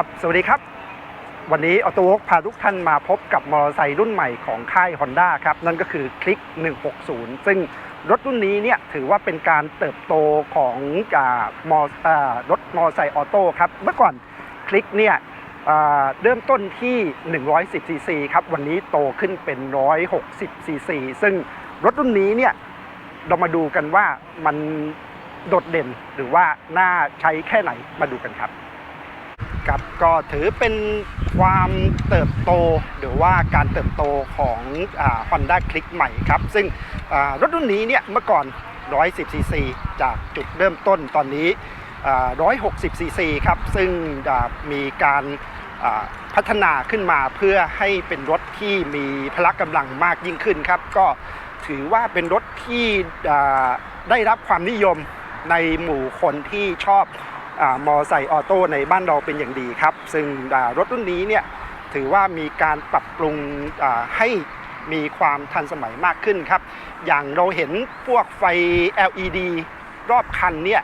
ครับ สวัสดีครับ วันนี้ออโต้วกพาทุกท่านมาพบกับมอเตอร์ไซค์รุ่นใหม่ของค่าย Honda ครับ นั่นก็คือคลิก 160 ซึ่งรถรุ่นนี้เนี่ยถือว่าเป็นการเติบโตของอามอรถมอเตอร์ไซค์ออโต้ครับ เมื่อก่อนคลิกเนี่ยเริ่มต้นที่ 110ซีซีครับ วันนี้โตขึ้นเป็น 160ซีซีซึ่งรถรุ่นนี้เนี่ยเรามาดูกันว่ามันโดดเด่นหรือว่าน่าใช้แค่ไหนมาดูกันครับ ครับก็ถือเป็นความเติบโตหรือว่าการเติบโตของฮอนด้าคลิกใหม่ครับ ซึ่งรถรุ่นนี้เนี่ยเมื่อก่อน 110ซีซีจากจุดเริ่มต้นตอนนี้ 160ซีซีครับ ซึ่งมีการพัฒนาขึ้นมาเพื่อให้เป็นรถที่มีพละกำลังมากยิ่งขึ้นครับ ก็ถือว่าเป็นรถที่ได้รับความนิยมในหมู่คนที่ชอบ มอไซค์ออโต้ในบ้านเราเป็นอย่างดีครับ ซึ่งรถรุ่นนี้เนี่ยถือว่ามีการปรับปรุงอ่าให้มีความทันสมัยมากขึ้นครับ อย่างเราเห็นพวกไฟ LED รอบคันเนี่ย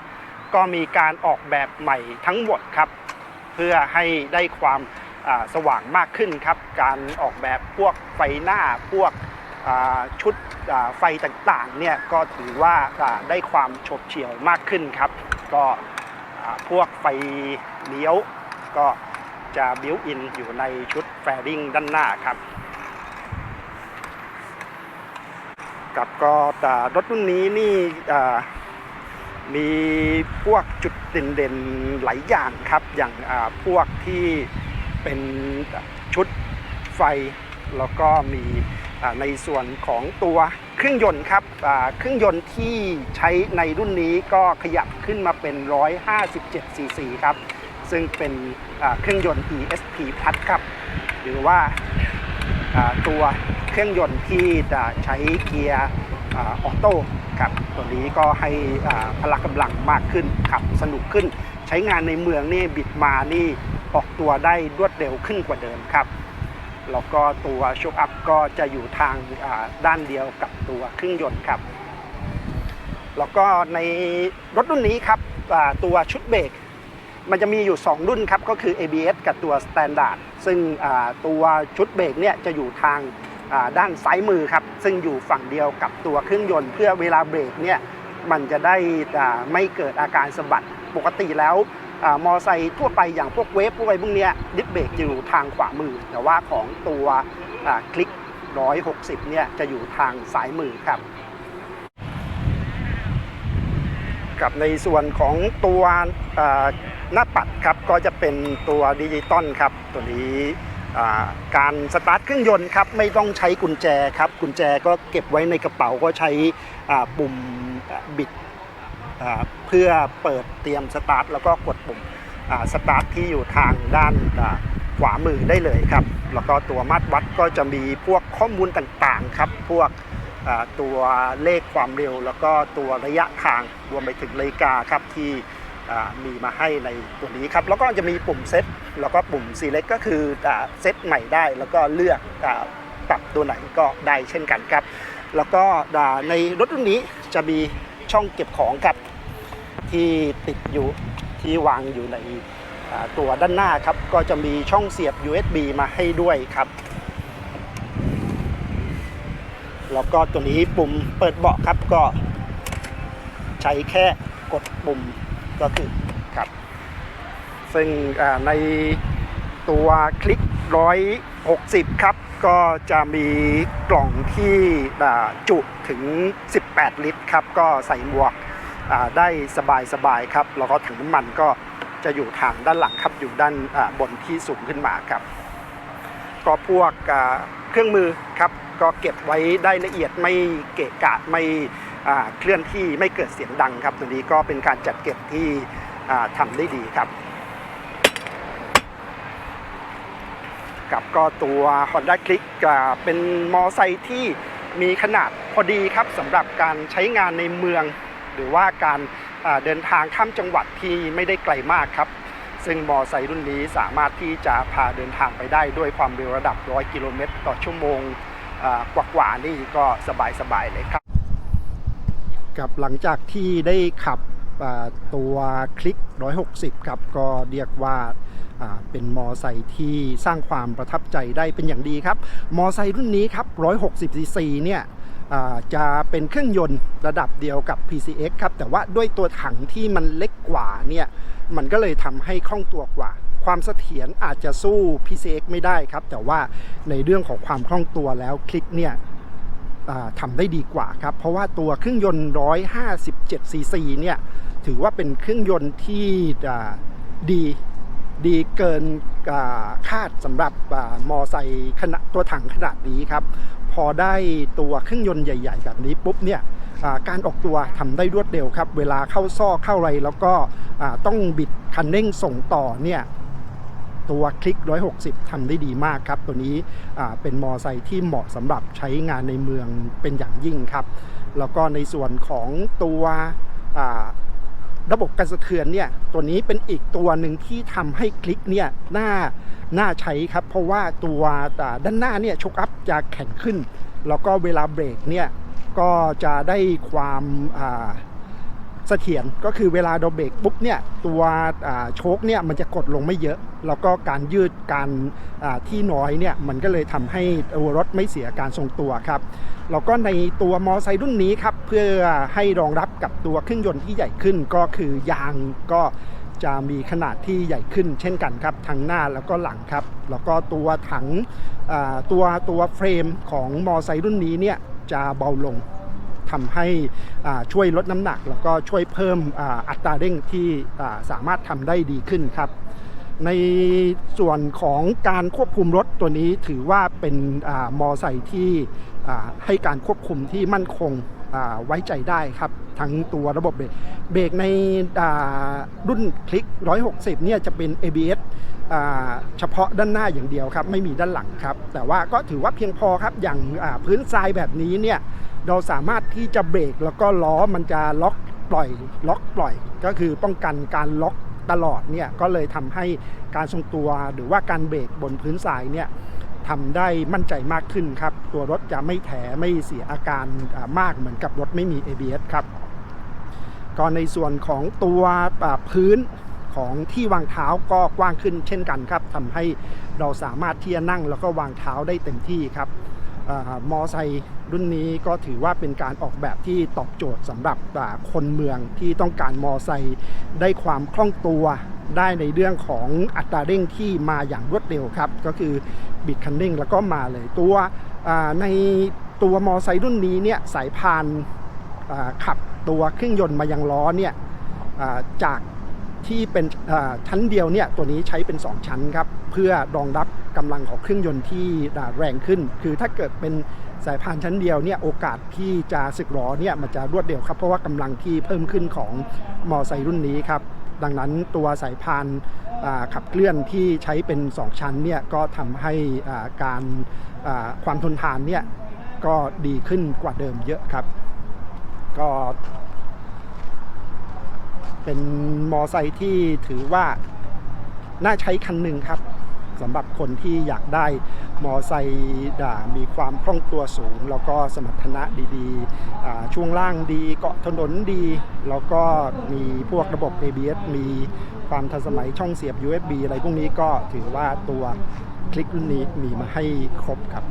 ก็มีการออกแบบใหม่ทั้งหมดครับ เพื่อให้ได้ความอ่าสว่างมากขึ้นครับ การออกแบบพวกไฟหน้าพวกอ่าชุดอ่าไฟต่างๆเนี่ยก็ถือว่าอ่าได้ความฉบเฉี่ยวมากขึ้นครับ ก็ พวกไฟเลี้ยวก็จะบิวอินอยู่ในชุดแฟริงด้านหน้าครับกับก็แต่รถรุ่นนี้นี่มีพวกจุดเด่นๆหลายอย่างครับ อย่างพวกที่เป็นชุดไฟ แล้วก็มี ในส่วนของตัวเครื่องยนต์ครับเครื่องยนต์ที่ใช้ในรุ่นนี้ก็ขยับขึ้นมาเป็น 157 ซีซีครับ ซึ่งเป็นเครื่องยนต์ ESP Plus ครับ หรือว่าตัวเครื่องยนต์ที่จะใช้เกียร์ออโต้ครับตัวนี้ก็ให้พละกำลังมากขึ้นขับสนุกขึ้น ใช้งานในเมืองนี่บิดมานี่ออกตัวได้รวดเร็วขึ้นกว่าเดิมครับ แล้วก็ตัวโชคอัพก็จะอยู่ทางด้านเดียวกับตัวเครื่องยนต์ครับ แล้วก็ในรถรุ่นนี้ครับตัวชุดเบรกมันจะมีอยู่ 2 รุ่นครับ ก็คือ ABS กับตัว Standard ซึ่งตัวชุดเบรกเนี่ยจะอยู่ทางด้านซ้ายมือครับ ซึ่งอยู่ฝั่งเดียวกับตัวเครื่องยนต์ เพื่อเวลาเบรกเนี่ยมันจะได้ไม่เกิดอาการสะบัดปกติแล้ว มอไซค์ทั่วไปอย่างพวกเวฟพวกอะไรพวกเนี้ยดิสเบรกจะอยู่ทางขวามือ แต่ว่าของตัวคลิก 160 เนี่ยจะอยู่ทางซ้ายมือครับกับในส่วนของตัวหน้าปัดครับก็จะเป็นตัวดิจิตอลครับ ตัวนี้การสตาร์ทเครื่องยนต์ครับไม่ต้องใช้กุญแจครับ กุญแจก็เก็บไว้ในกระเป๋าก็ใช้ปุ่มบิด เพื่อเปิดเตรียมสตาร์ทแล้วก็กดปุ่มสตาร์ทที่อยู่ทางด้านขวามือได้เลยครับ แล้วก็ตัวมาตรวัดก็จะมีพวกข้อมูลต่างๆครับ พวกตัวเลขความเร็ว แล้วก็ตัวระยะทางรวมไปถึงนาฬิกาครับที่มีมาให้ในตัวนี้ครับ แล้วก็จะมีปุ่มเซตแล้วก็ปุ่ม select ก็คือเซตใหม่ได้ แล้วก็เลือกปรับตัวไหนก็ได้เช่นกันครับ แล้วก็ในรถรุ่นนี้จะมี ช่องเก็บของครับ ที่ติดอยู่ที่วางอยู่ในตัวด้านหน้าครับ ก็จะมีช่องเสียบ USB มาให้ด้วยครับแล้วก็ตัวนี้ปุ่มเปิดเบาะครับก็ใช้แค่กดปุ่มก็คือครับซึ่งในตัวคลิก 160 ครับ ก็จะมีกล่องที่จุถึง 18 ลิตรครับ ก็ใส่หมวกได้สบายสบายๆครับ แล้วก็ถังน้ำมันก็จะอยู่ทางด้านหลังครับ อยู่ด้านบนที่สูงขึ้นมาครับ ก็พวกเครื่องมือครับ ก็เก็บไว้ได้ละเอียดไม่เกะกะไม่เคลื่อนที่ไม่เกิดเสียงดังครับ ตัวนี้ก็เป็นการจัดเก็บที่ทำได้ดีครับ กับก็ตัว Honda Click เป็นมอไซค์ที่มีขนาดพอดีครับสำหรับการใช้งานในเมือง หรือว่าการเดินทางข้ามจังหวัดที่ไม่ได้ไกลมากครับ ซึ่งมอไซค์รุ่นนี้สามารถที่จะพาเดินทางไปได้ด้วยความเร็วระดับ 100 กิโลเมตรต่อชั่วโมงอ่ากว่าๆนี่ก็สบายๆเลยครับกับหลังจากที่ได้ขับ ตัวคลิก 160 ครับ ก็เรียกว่าเป็นมอไซค์ที่สร้างความประทับใจได้เป็นอย่างดีครับ มอไซค์รุ่นนี้ครับ 160 cc เนี่ยจะเป็นเครื่องยนต์ระดับเดียวกับ PCX ครับ แต่ว่าด้วยตัวถังที่มันเล็กกว่าเนี่ยมันก็เลยทำให้คล่องตัวกว่า ความเสถียรอาจจะสู้ PCX ไม่ได้ครับ แต่ว่าในเรื่องของความคล่องตัวแล้วคลิกเนี่ยทำได้ดีกว่าครับ เพราะว่าตัวเครื่องยนต์ 157 ซีซีเนี่ย ถือว่าเป็นเครื่องยนต์ที่ดีดีเกินคาดสำหรับมอไซค์ขนาดตัวถังขนาดนี้ครับ พอได้ตัวเครื่องยนต์ใหญ่ ๆ แบบนี้ปุ๊บเนี่ยการออกตัวทำได้รวดเร็วครับ เวลาเข้าซอกเข้าไรแล้วก็ต้องบิดคันเร่งส่งต่อเนี่ยตัวคลิก 160ทำได้ดีมากครับ ตัวนี้เป็นมอไซค์ที่เหมาะสำหรับใช้งานในเมืองเป็นอย่างยิ่งครับ แล้วก็ในส่วนของตัว ระบบกันสะเทือนเนี่ยตัวนี้เป็นอีกตัวหนึ่งที่ทำให้คลิกเนี่ยน่าน่าใช้ครับ เพราะว่าตัวด้านหน้าเนี่ยชกอัพจะแข็งขึ้น แล้วก็เวลาเบรกเนี่ยก็จะได้ความอ่า เสถียรก็คือเวลาเราเบรกปุ๊บเนี่ยตัวโชคเนี่ยมันจะกดลงไม่เยอะ แล้วก็การยืดการที่น้อยเนี่ยมันก็เลยทำให้ตัวรถไม่เสียการทรงตัวครับแล้วก็ในตัวมอไซค์รุ่นนี้ครับเพื่อให้รองรับกับตัวเครื่องยนต์ที่ใหญ่ขึ้นก็คือยางก็จะมีขนาดที่ใหญ่ขึ้นเช่นกันครับทั้งหน้าแล้วก็หลังครับ แล้วก็ตัวถังตัวตัวเฟรมของมอไซค์รุ่นนี้เนี่ยจะเบาลง ทำให้ช่วยลดน้ำหนัก แล้วก็ช่วยเพิ่มอ,อัตราเร่งที่สามารถทำได้ดีขึ้นครับ ในส่วนของการควบคุมรถตัวนี้ถือว่าเป็นอมอไซค์ที่ให้การควบคุมที่มั่นคงไว้ใจได้ครับ ทั้งตัวระบบเบรกเบรกในรุ่นคลิก 160 เนี่ยจะเป็น ABS เฉพาะด้านหน้าอย่างเดียวครับ ไม่มีด้านหลังครับ แต่ว่าก็ถือว่าเพียงพอครับอย่างพื้นทรายแบบนี้เนี่ย เราสามารถที่จะเบรกแล้วก็ล้อมันจะล็อกปล่อยล็อกปล่อย ก็คือป้องกันการล็อกตลอดเนี่ยก็เลยทำให้การทรงตัวหรือว่าการเบรกบนพื้นทรายเนี่ยทำได้มั่นใจมากขึ้นครับ ตัวรถจะไม่แถไม่เสียอาการมากเหมือนกับรถไม่มี ABS ครับก็ในส่วนของตัวพื้นของที่วางเท้าก็กว้างขึ้นเช่นกันครับทำให้เราสามารถที่จะนั่งแล้วก็วางเท้าได้เต็มที่ครับอมอไซค์ รุ่นนี้ก็ถือว่าเป็นการออกแบบที่ตอบโจทย์สำหรับคนเมืองที่ต้องการมอไซค์ได้ความคล่องตัวได้ในเรื่องของอัตราเร่งที่มาอย่างรวดเร็วครับ ก็คือบิดคันเร่งแล้วก็มาเลยตัวในตัวมอไซค์รุ่นนี้เนี่ยสายพานขับตัวเครื่องยนต์มายังล้อเนี่ยจากที่เป็นชั้นเดียวเนี่ยตัวนี้ใช้เป็น 2 ชั้นครับ เพื่อรองรับกำลังของเครื่องยนต์ที่แรงขึ้น คือถ้าเกิดเป็น สายพานชั้นเดียวเนี่ยโอกาสที่จะสึกหรอเนี่ยมันจะรวดเร็วครับ เพราะว่ากำลังที่เพิ่มขึ้นของมอไซค์รุ่นนี้ครับดังนั้นตัวสายพานขับเคลื่อนที่ใช้เป็น 2 ชั้นเนี่ยก็ทำให้การความทนทานเนี่ยก็ดีขึ้นกว่าเดิมเยอะครับ ก็เป็นมอไซค์ที่ถือว่าน่าใช้คันหนึ่งครับ สำหรับคนที่อยากได้มอไซค์ด่ามีความคล่องตัวสูง แล้วก็สมรรถนะดีๆ ช่วงล่างดีเกาะถนนดี แล้วก็มีพวกระบบ ABS มีความทันสมัยช่องเสียบ USB อะไรพวกนี้ก็ถือว่าตัวคลิกรุ่นนี้มีมาให้ครบครับ